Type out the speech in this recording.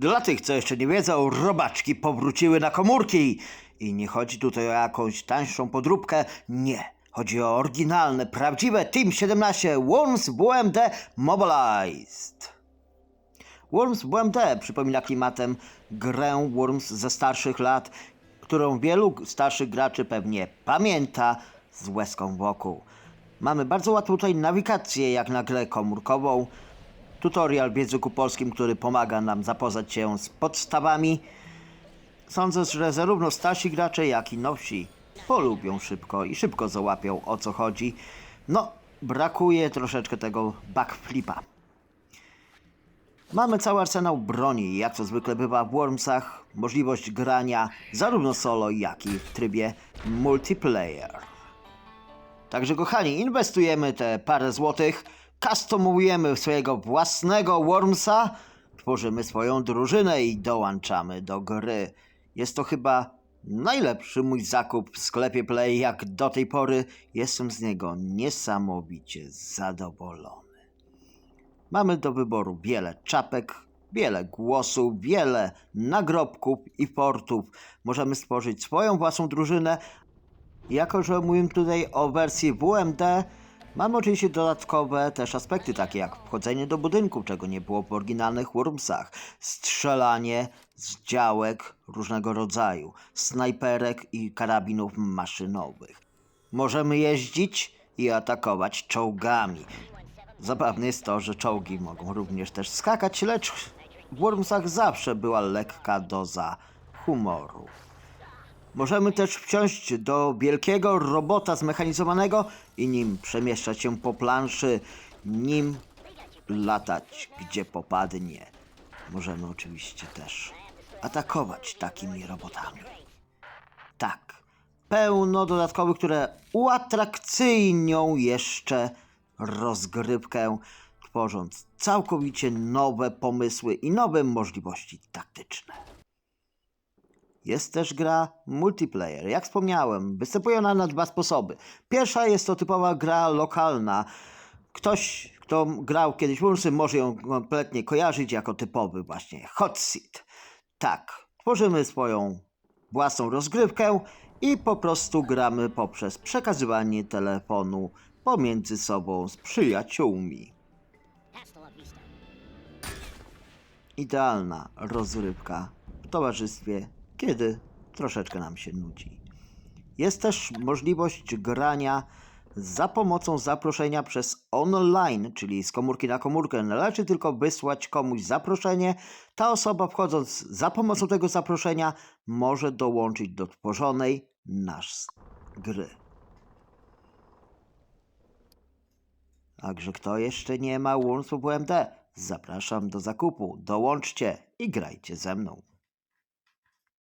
Dla tych, co jeszcze nie wiedzą, robaczki powróciły na komórki. I nie chodzi tutaj o jakąś tańszą podróbkę, nie. Chodzi o oryginalne, prawdziwe Team 17 Worms WMD Mobilized. Worms WMD przypomina klimatem grę Worms ze starszych lat, którą wielu starszych graczy pewnie pamięta z łezką wokół. Mamy bardzo łatwą tutaj nawigację jak na grę komórkową, tutorial w języku polskim, który pomaga nam zapoznać się z podstawami. Sądzę, że zarówno starsi gracze, jak i nowsi polubią szybko i szybko załapią o co chodzi. No, brakuje troszeczkę tego backflipa. Mamy cały arsenał broni, jak to zwykle bywa w Wormsach, możliwość grania zarówno solo, jak i w trybie multiplayer. Także kochani, inwestujemy te parę złotych, customujemy swojego własnego Wormsa, tworzymy swoją drużynę i dołączamy do gry. Jest to chyba najlepszy mój zakup w sklepie Play jak do tej pory. Jestem z niego niesamowicie zadowolony. Mamy do wyboru wiele czapek, wiele głosów, wiele nagrobków i portów. Możemy stworzyć swoją własną drużynę. Jako, że mówimy tutaj o wersji WMD, mamy oczywiście dodatkowe też aspekty, takie jak wchodzenie do budynku, czego nie było w oryginalnych Wormsach, strzelanie z działek różnego rodzaju, snajperek i karabinów maszynowych. Możemy jeździć i atakować czołgami. Zabawne jest to, że czołgi mogą również też skakać, lecz w Wormsach zawsze była lekka doza humoru. Możemy też wsiąść do wielkiego robota zmechanizowanego i nim przemieszczać się po planszy, nim latać gdzie popadnie. Możemy oczywiście też atakować takimi robotami. Tak, pełno dodatkowych, które uatrakcyjnią jeszcze rozgrywkę, tworząc całkowicie nowe pomysły i nowe możliwości taktyczne. Jest też gra multiplayer. Jak wspomniałem, występuje ona na dwa sposoby. Pierwsza jest to typowa gra lokalna. Ktoś, kto grał kiedyś w Wormsy, może ją kompletnie kojarzyć jako typowy właśnie hot seat. Tak, tworzymy swoją własną rozgrywkę i po prostu gramy poprzez przekazywanie telefonu pomiędzy sobą z przyjaciółmi. Idealna rozrywka w towarzystwie, kiedy troszeczkę nam się nudzi. Jest też możliwość grania za pomocą zaproszenia przez online, czyli z komórki na komórkę. Należy tylko wysłać komuś zaproszenie. Ta osoba wchodząc za pomocą tego zaproszenia może dołączyć do tworzonej nasz gry. Także kto jeszcze nie ma Worms WMD, zapraszam do zakupu. Dołączcie i grajcie ze mną.